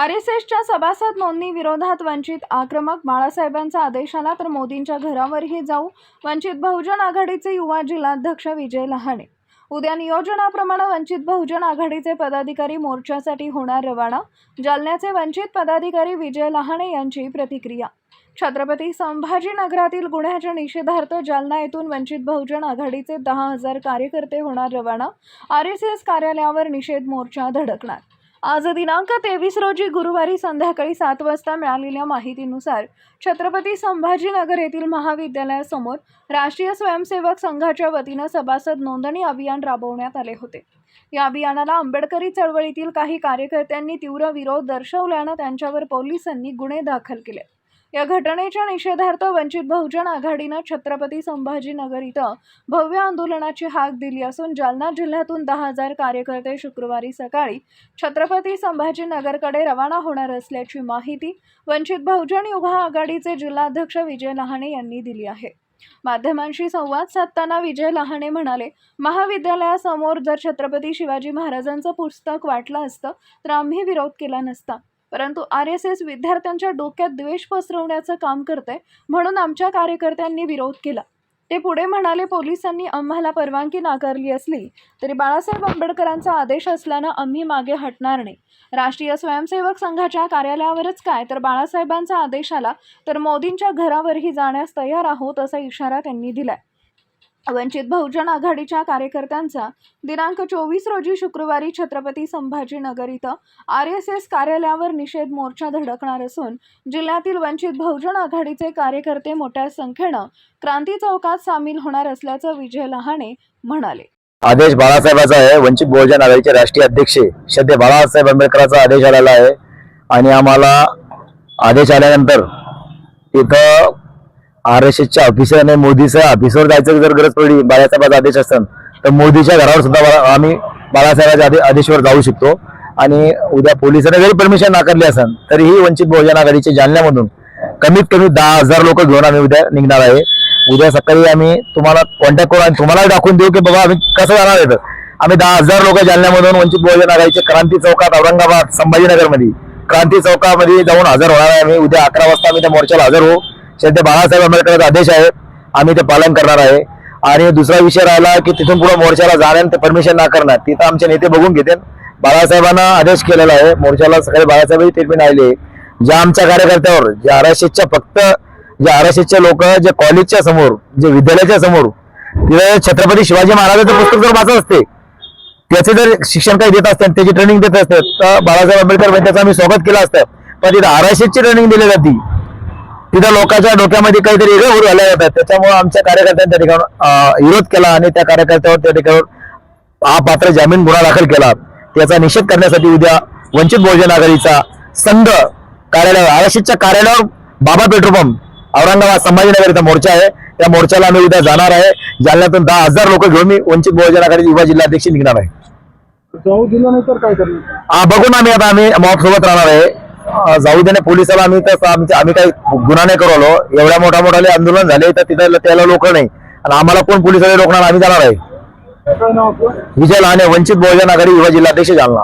R S एसच्या सभासद नोंदणी विरोधात वंचित आक्रमक बाळासाहेबांचा आदेश आला तर मोदींच्या घरावरही जाऊ. वंचित बहुजन आघाडीचे युवा जिल्हाध्यक्ष विजय लहाणे उद्या नियोजनाप्रमाणे वंचित बहुजन आघाडीचे पदाधिकारी मोर्चासाठी होणार रवाना. जालन्याचे वंचित पदाधिकारी विजय लहाणे यांची प्रतिक्रिया. छत्रपती संभाजीनगरातील गुन्ह्याच्या निषेधार्थ जालना येथून वंचित बहुजन आघाडीचे दहा हजार कार्यकर्ते होणार रवाना. आर एस एस कार्यालयावर निषेध मोर्चा धडकणार. आज दिनांक तेवीस रोजी गुरुवारी संध्याकाळी सात वाजता मिळालेल्या माहितीनुसार छत्रपती संभाजीनगर येथील महाविद्यालयासमोर राष्ट्रीय स्वयंसेवक संघाच्या वतीनं सभासद नोंदणी अभियान राबवण्यात आले होते. या अभियानाला आंबेडकरी चळवळीतील काही कार्यकर्त्यांनी तीव्र विरोध दर्शवल्यानं त्यांच्यावर पोलिसांनी गुन्हे दाखल केले. या घटनेच्या निषेधार्थ वंचित बहुजन आघाडीनं छत्रपती संभाजीनगर इथं भव्य आंदोलनाची हाक दिली असून जालना जिल्ह्यातून दहा हजार कार्यकर्ते शुक्रवारी सकाळी छत्रपती संभाजीनगरकडे रवाना होणार असल्याची माहिती वंचित बहुजन युवा आघाडीचे जिल्हाध्यक्ष विजय लहाणे यांनी दिली आहे. माध्यमांशी संवाद साधताना विजय लहाणे म्हणाले महाविद्यालयासमोर जर छत्रपती शिवाजी महाराजांचं पुस्तक वाटलं असतं तर आम्ही विरोध केला नसता. परंतु आर एस एस विद्यार्थ्यांच्या डोक्यात द्वेष पसरवण्याचं काम करते म्हणून आमच्या कार्यकर्त्यांनी विरोध केला. ते पुढे म्हणाले पोलिसांनी आम्हाला परवानगी नाकारली असली तरी बाळासाहेब आंबेडकरांचा आदेश असल्यानं आम्ही मागे हटणार नाही. राष्ट्रीय स्वयंसेवक संघाच्या कार्यालयावरच काय? तर बाळासाहेबांचा आदेश आला तर मोदींच्या घरावरही जाण्यास तयार आहोत असा इशारा त्यांनी दिलाय. वंचित बहुजन आघाडीच्या कार्यकर्त्यांचा दिनांक चोवीस रोजी शुक्रवारी छत्रपती संभाजीनगर इथं आर एस एस कार्यालयावर निषेध मोर्चा धडकणार असून जिल्ह्यातील वंचित बहुजन आघाडीचे कार्यकर्ते मोठ्या संख्येनं क्रांती चौकात सामील होणार असल्याचं विजय लहाणे म्हणाले. आदेश बाळासाहेबाचा आहे. वंचित बहुजन आघाडीचे राष्ट्रीय अध्यक्ष सध्या बाळासाहेब आंबेडकरांचा आदेश आलेला आहे. आणि आम्हाला आदेश आल्यानंतर इथं आर एस एसच्या ऑफिसरने मोदीच्या ऑफिसवर जायचं जर गरज पडली बाळासाहेबाचा आदेश असेल तर मोदीच्या घरावर सुद्धा आम्ही बाळासाहेबाच्या आदेशावर जाऊ शकतो. आणि उद्या पोलिसांनी जरी परमिशन नाकारली असेल तरीही वंचित बहुजन आघाडीच्या जालन्यामधून कमीत कमी दहा हजार लोक घेऊन आम्ही उद्या निघणार आहे. उद्या सकाळी आम्ही तुम्हाला कॉन्टॅक्ट करू आणि तुम्हाला दाखवून देऊ की बाबा आम्ही कसं जाणार आहे आम्ही दहा हजार लोक जालन्यामधून वंचित बहुजन आघाडीचे क्रांती चौकात औरंगाबाद संभाजीनगरमध्ये क्रांती चौकामध्ये जाऊन हजर होणार आहे. आम्ही उद्या अकरा वाजता आम्ही त्या मोर्चाला हजर होऊ. सध्या बाळासाहेब आंबेडकरांचा आदेश आहे. आम्ही ते पालन करणार आहे. आणि दुसरा विषय राहिला की तिथून पुढे मोर्चाला जाण्यात परमिशन नाकारणार तिथं आमचे नेते बघून घेतील. बाळासाहेबांना आदेश केलेला आहे. मोर्चाला सगळे बाळासाहेब ट्रीटमेंट आलेली ज्या आमच्या कार्यकर्त्यावर जे आर एस फक्त जे आर एस लोक जे कॉलेजच्या समोर जे विद्यालयाच्या समोर तिथे छत्रपती शिवाजी महाराजांचं पुस्तक जर वाचत असते त्याचे जर शिक्षण काही देत असतात त्याची ट्रेनिंग देत असतात तर बाळासाहेब आंबेडकर त्याचं आम्ही स्वागत केलं असतं. पण तिथे आर एस ट्रेनिंग दिली जाते. तिथं लोकांच्या डोक्यामध्ये काहीतरी वेगळे आल्या जातात त्याच्यामुळे आमच्या कार्यकर्त्यांनी त्या ठिकाणी विरोध केला आणि त्या कार्यकर्त्यावर त्या ठिकाणी अपात्र जामीन गुन्हा दाखल केला. त्याचा निषेध करण्यासाठी उद्या वंचित बहुजन आघाडीचा संघ कार्यालय आरक्षितच्या कार्यालयावर बाबा पेट्रोल पंप औरंगाबाद संभाजीनगर इथं मोर्चा आहे. त्या मोर्चाला आम्ही उद्या जाणार आहे. जालन्यातून दहा हजार लोक घेऊन मी वंचित बहुजन आघाडी युवा जिल्हाध्यक्ष निघणार आहे. जाऊ दिलं नाही तर काय करणार? हा बघून आम्ही आता आम्ही मॉब सोबत राहणार आहे. जाऊ देणे पोलिसाला आम्ही तर आमचे आम्ही काही गुन्हा नाही करू आलो एवढ्या मोठ्या मोठाले आंदोलन झाले तर तिथं त्याला लोक नाही. आणि आम्हाला कोण पोलिसाला रोखणार? आम्ही जाणार आहे. विजय लहाने वंचित बहुजन आघाडी युवा जिल्हाध्यक्ष जालना.